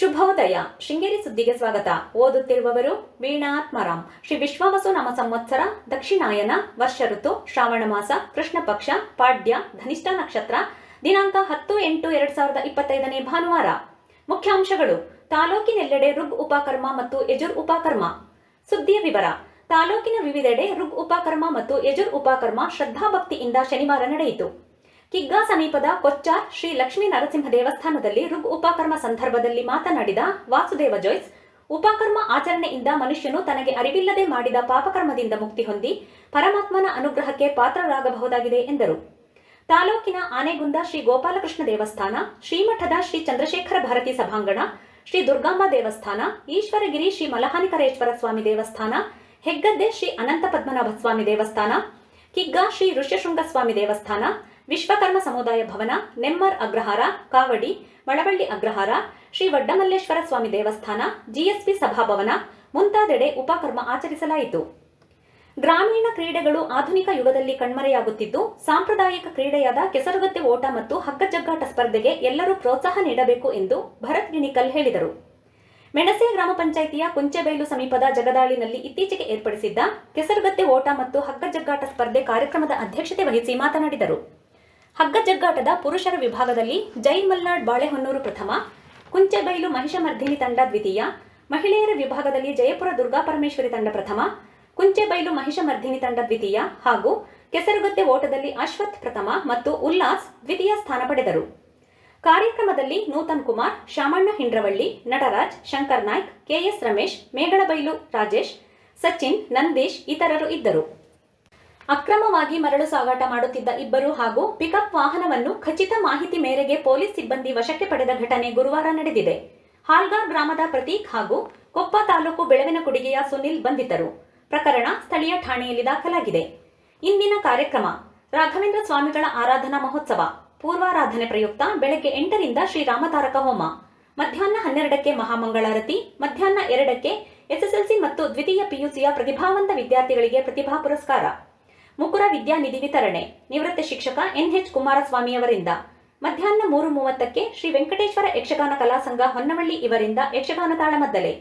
ಶುಭೋದಯ. ಶೃಂಗೇರಿ ಸುದ್ದಿಗೆ ಸ್ವಾಗತ. ಓದುತ್ತಿರುವವರು ವೀಣಾತ್ಮರಾಮ್. ಶ್ರೀ ವಿಶ್ವವಸು ನಾಮ ಸಂವತ್ಸರ ದಕ್ಷಿಣಾಯನ ವರ್ಷ ಋತು, ಶ್ರಾವಣ ಮಾಸ, ಕೃಷ್ಣ ಪಕ್ಷ, ಪಾಡ್ಯ, ಧನಿಷ್ಠ ನಕ್ಷತ್ರ, ದಿನಾಂಕ ಹತ್ತು ಎಂಟು ಎರಡ್ ಸಾವಿರದ ಇಪ್ಪತ್ತೈದನೇ ಭಾನುವಾರ. ಮುಖ್ಯಾಂಶಗಳು. ತಾಲೂಕಿನೆಲ್ಲೆಡೆ ಋಗ್ ಉಪಕರ್ಮ ಮತ್ತು ಯಜುರ್ ಉಪಕರ್ಮ. ಸುದ್ದಿಯ ವಿವರ. ತಾಲೂಕಿನ ವಿವಿಧೆಡೆ ರುಗ್ ಉಪಕರ್ಮ ಮತ್ತು ಯಜುರ್ ಉಪಕರ್ಮ ಶ್ರದ್ಧಾಭಕ್ತಿಯಿಂದ ಶನಿವಾರ ನಡೆಯಿತು. ಕಿಗ್ಗಾ ಸಮೀಪದ ಕೊಚ್ಚಾರ್ ಶ್ರೀ ಲಕ್ಷ್ಮೀ ನರಸಿಂಹ ದೇವಸ್ಥಾನದಲ್ಲಿ ಋಗ್ ಉಪಕರ್ಮ ಸಂದರ್ಭದಲ್ಲಿ ಮಾತನಾಡಿದ ವಾಸುದೇವ ಜೋಯ್ಸ್, ಉಪಕರ್ಮ ಆಚರಣೆಯಿಂದ ಮನುಷ್ಯನು ತನಗೆ ಅರಿವಿಲ್ಲದೆ ಮಾಡಿದ ಪಾಪಕರ್ಮದಿಂದ ಮುಕ್ತಿ ಹೊಂದಿ ಪರಮಾತ್ಮನ ಅನುಗ್ರಹಕ್ಕೆ ಪಾತ್ರರಾಗಬಹುದಾಗಿದೆ ಎಂದರು. ತಾಲೂಕಿನ ಆನೆಗುಂದ ಶ್ರೀ ಗೋಪಾಲಕೃಷ್ಣ ದೇವಸ್ಥಾನ, ಶ್ರೀಮಠದ ಶ್ರೀ ಚಂದ್ರಶೇಖರ ಭಾರತಿ ಸಭಾಂಗಣ, ಶ್ರೀ ದುರ್ಗಾಂಬ ದೇವಸ್ಥಾನ, ಈಶ್ವರಗಿರಿ ಶ್ರೀ ಮಲಹಾನಿಕರೇಶ್ವರ ಸ್ವಾಮಿ ದೇವಸ್ಥಾನ, ಹೆಗ್ಗದ್ದೆ ಶ್ರೀ ಅನಂತ ಪದ್ಮನಾಭ ಸ್ವಾಮಿ ದೇವಸ್ಥಾನ, ಕಿಗ್ಗಾ ಶ್ರೀ ಋಷ್ಯಶೃಂಗ ಸ್ವಾಮಿ ದೇವಸ್ಥಾನ ವಿಶ್ವಕರ್ಮ ಸಮುದಾಯ ಭವನ, ನೆಮ್ಮರ್ ಅಗ್ರಹಾರ, ಕಾವಡಿ, ಮಳವಳ್ಳಿ ಅಗ್ರಹಾರ, ಶ್ರೀ ವಡ್ಡಮಲ್ಲೇಶ್ವರ ಸ್ವಾಮಿ ದೇವಸ್ಥಾನ, ಜಿಎಸ್ಪಿ ಸಭಾಭವನ ಮುಂತಾದೆಡೆ ಉಪಕರ್ಮ ಆಚರಿಸಲಾಯಿತು. ಗ್ರಾಮೀಣ ಕ್ರೀಡೆಗಳು ಆಧುನಿಕ ಯುಗದಲ್ಲಿ ಕಣ್ಮರೆಯಾಗುತ್ತಿದ್ದು, ಸಾಂಪ್ರದಾಯಿಕ ಕ್ರೀಡೆಯಾದ ಕೆಸರುಗತ್ತೆ ಓಟ ಮತ್ತು ಹಗ್ಗಜಗ್ಗಾಟ ಸ್ಪರ್ಧೆಗೆ ಎಲ್ಲರೂ ಪ್ರೋತ್ಸಾಹ ನೀಡಬೇಕು ಎಂದು ಭರತ್ ಗಿಣಿಕಲ್ ಹೇಳಿದರು. ಮೆಣಸೆ ಗ್ರಾಮ ಪಂಚಾಯಿತಿಯ ಕುಂಚೆಬೈಲು ಸಮೀಪದ ಜಗದಾಳಿನಲ್ಲಿ ಇತ್ತೀಚೆಗೆ ಏರ್ಪಡಿಸಿದ್ದ ಕೆಸರುಗತ್ತೆ ಓಟ ಮತ್ತು ಹಗ್ಗಜಗ್ಗಾಟ ಸ್ಪರ್ಧೆ ಕಾರ್ಯಕ್ರಮದ ಅಧ್ಯಕ್ಷತೆ ವಹಿಸಿ ಮಾತನಾಡಿದರು. ಹಗ್ಗಜಗ್ಗಾಟದ ಪುರುಷರ ವಿಭಾಗದಲ್ಲಿ ಜೈ ಮಲ್ನಾಡ್ ಬಾಳೆಹೊನ್ನೂರು ಪ್ರಥಮ, ಕುಂಚೆಬೈಲು ಮಹಿಷಮರ್ಧಿನಿ ತಂಡ ದ್ವಿತೀಯ, ಮಹಿಳೆಯರ ವಿಭಾಗದಲ್ಲಿ ಜಯಪುರ ದುರ್ಗಾ ಪರಮೇಶ್ವರಿ ತಂಡ ಪ್ರಥಮ, ಕುಂಚೆಬೈಲು ಮಹಿಷಮರ್ಧಿನಿ ತಂಡ ದ್ವಿತೀಯ ಹಾಗೂ ಕೆಸರುಗತ್ತೆ ಓಟದಲ್ಲಿ ಅಶ್ವಥ್ ಪ್ರಥಮ ಮತ್ತು ಉಲ್ಲಾಸ್ ದ್ವಿತೀಯ ಸ್ಥಾನ ಪಡೆದರು. ಕಾರ್ಯಕ್ರಮದಲ್ಲಿ ನೂತನ್ ಕುಮಾರ್, ಶಾಮಣ್ಣ ಹಿಂಡ್ರವಳ್ಳಿ, ನಟರಾಜ್, ಶಂಕರ್ ನಾಯ್ಕ್ ಕೆಎಸ್ ರಮೇಶ್ ಮೇಗಳಬೈಲು ರಾಜೇಶ್, ಸಚಿನ್, ನಂದೀಶ್ ಇತರರು ಇದ್ದರು. ಅಕ್ರಮವಾಗಿ ಮರಳು ಸಾಗಾಟ ಮಾಡುತ್ತಿದ್ದ ಇಬ್ಬರು ಹಾಗೂ ಪಿಕಪ್ ವಾಹನವನ್ನು ಖಚಿತ ಮಾಹಿತಿ ಮೇರೆಗೆ ಪೊಲೀಸ್ ಸಿಬ್ಬಂದಿ ವಶಕ್ಕೆ ಪಡೆದ ಘಟನೆ ಗುರುವಾರ ನಡೆದಿದೆ. ಹಾಲ್ಗಾರ್ ಗ್ರಾಮದ ಪ್ರತೀಕ್ ಹಾಗೂ ಕೊಪ್ಪ ತಾಲೂಕು ಬೆಳವಿನ ಕುಡಿಗೆಯ ಸುನಿಲ್ ಬಂಧಿತರು. ಪ್ರಕರಣ ಸ್ಥಳೀಯ ಠಾಣೆಯಲ್ಲಿ ದಾಖಲಾಗಿದೆ. ಇಂದಿನ ಕಾರ್ಯಕ್ರಮ, ರಾಘವೇಂದ್ರ ಸ್ವಾಮಿಗಳ ಆರಾಧನಾ ಮಹೋತ್ಸವ, ಪೂರ್ವಾರಾಧನೆ ಪ್ರಯುಕ್ತ ಬೆಳಗ್ಗೆ ಎಂಟರಿಂದ ಶ್ರೀರಾಮತಾರಕ ಹೋಮ, ಮಧ್ಯಾಹ್ನ ಹನ್ನೆರಡಕ್ಕೆ ಮಹಾಮಂಗಳಾರತಿ, ಮಧ್ಯಾಹ್ನ ಎರಡಕ್ಕೆ ಎಸ್ಎಸ್ಎಲ್ಸಿ ಮತ್ತು ದ್ವಿತೀಯ ಪಿಯುಸಿಯ ಪ್ರತಿಭಾವಂತ ವಿದ್ಯಾರ್ಥಿಗಳಿಗೆ ಪ್ರತಿಭಾ ಪುರಸ್ಕಾರ. ಮುಕುರ ವಿದ್ಯಾನಿಧಿ ವಿತರಣೆ, ನಿವೃತ್ತ ಶಿಕ್ಷಕ ಎನ್ಎಚ್ ಕುಮಾರಸ್ವಾಮಿಯವರಿಂದ ಮಧ್ಯಾಹ್ನ ಮೂರು ಮೂವತ್ತಕ್ಕೆ ಶ್ರೀ ವೆಂಕಟೇಶ್ವರ ಯಕ್ಷಗಾನ ಕಲಾಸಂಘ ಹೊನ್ನವಳ್ಳಿ ಇವರಿಂದ ಯಕ್ಷಗಾನ ತಾಳಮದ್ದಲೆ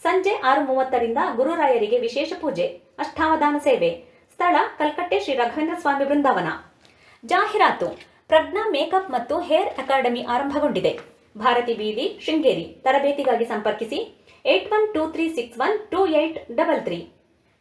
ಸಂಜೆ ಆರು ಮೂವತ್ತರಿಂದ ಗುರುರಾಯರಿಗೆ ವಿಶೇಷ ಪೂಜೆ, ಅಷ್ಟಾವಧಾನ ಸೇವೆ. ಸ್ಥಳ ಕಲ್ಕಟ್ಟೆ ಶ್ರೀ ರಘವೇಂದ್ರ ಸ್ವಾಮಿ ಬೃಂದಾವನ. ಜಾಹೀರಾತು, ಪ್ರಜ್ಞಾ ಮೇಕಪ್ ಮತ್ತು ಹೇರ್ ಅಕಾಡೆಮಿ ಆರಂಭಗೊಂಡಿದೆ. ಭಾರತಿ ಬೀದಿ, ಶೃಂಗೇರಿ. ತರಬೇತಿಗಾಗಿ ಸಂಪರ್ಕಿಸಿ, eight one two three six one two eight double three.